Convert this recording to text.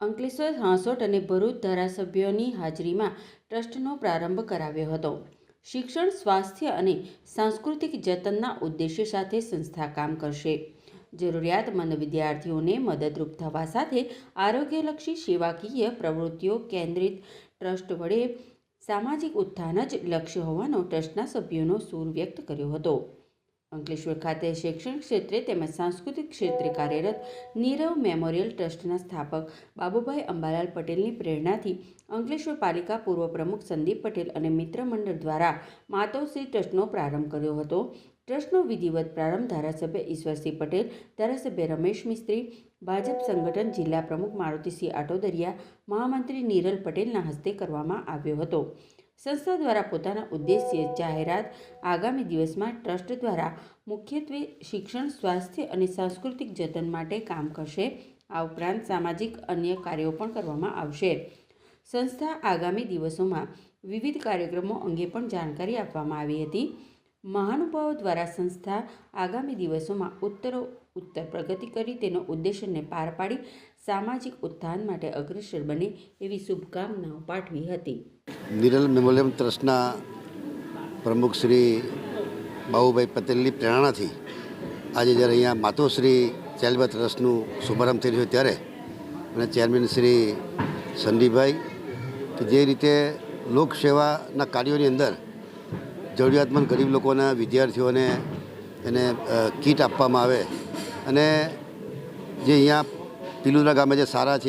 અંકલેશ્વર, હાંસોટ અને ભરૂચ ધારાસભ્યોની હાજરીમાં ટ્રસ્ટનો પ્રારંભ કરાવ્યો હતો. શિક્ષણ, સ્વાસ્થ્ય અને સાંસ્કૃતિક જતનના ઉદ્દેશ્ય સાથે સંસ્થા કામ કરશે. જરૂરિયાતમંદ વિદ્યાર્થીઓને મદદરૂપ થવા સાથે આરોગ્યલક્ષી સેવાકીય પ્રવૃત્તિઓ કેન્દ્રિત ટ્રસ્ટ વડે સામાજિક ઉત્થાન જ લક્ષ્ય હોવાનો ટ્રસ્ટના સભ્યોનો સૂર વ્યક્ત કર્યો હતો. અંકલેશ્વર ખાતે શૈક્ષણિક ક્ષેત્રે તેમજ સાંસ્કૃતિક ક્ષેત્રે કાર્યરત નીરવ મેમોરિયલ ટ્રસ્ટના સ્થાપક બાબુભાઈ અંબાલાલ પટેલની પ્રેરણાથી અંકલેશ્વર પાલિકા પૂર્વ પ્રમુખ સંદીપ પટેલ અને મિત્ર મંડળ દ્વારા માતોશ્રી ટ્રસ્ટનો પ્રારંભ કર્યો હતો. ટ્રસ્ટનો વિધિવત પ્રારંભ ધારાસભ્ય ઈશ્વરસિંહ પટેલ, ધારાસભ્ય રમેશ મિસ્ત્રી, ભાજપ સંગઠન જિલ્લા પ્રમુખ મારુતિસિંહ આટોદરિયા, મહામંત્રી નીરલ પટેલના હસ્તે કરવામાં આવ્યો હતો. સંસ્થા દ્વારા પોતાના ઉદ્દેશ્ય, જાહેરાત આગામી દિવસમાં ટ્રસ્ટ દ્વારા મુખ્યત્વે શિક્ષણ, સ્વાસ્થ્ય અને સાંસ્કૃતિક જતન માટે કામ કરશે. આ ઉપરાંત સામાજિક અન્ય કાર્યો પણ કરવામાં આવશે. સંસ્થા આગામી દિવસોમાં વિવિધ કાર્યક્રમો અંગે પણ જાણકારી આપવામાં આવી હતી. મહાનુભાવો દ્વારા સંસ્થા આગામી દિવસોમાં ઉત્તરો, ઉત્તર પ્રગતિ કરી તેનો ઉદ્દેશ્યને પાર પાડી સામાજિક ઉત્થાન માટે અગ્રેસર બને એવી શુભકામનાઓ પાઠવી હતી. નિરલ મેમોરિયમ ટ્રસ્ટના પ્રમુખ શ્રી બાબુભાઈ પટેલની પ્રેરણાથી આજે જ્યારે અહીંયા માતોશ્રી ચેરિટેબલ ટ્રસ્ટનું શુભારંભ થઈ રહ્યો ત્યારે અને ચેરમેન શ્રી સંદીપભાઈ કે જે રીતે લોકસેવાના કાર્યોની અંદર જરૂરિયાતમંદ ગરીબ લોકોના વિદ્યાર્થીઓને એને કીટ આપવામાં આવે અને જે અહીંયા પિલુરા ગામે જે સારા છે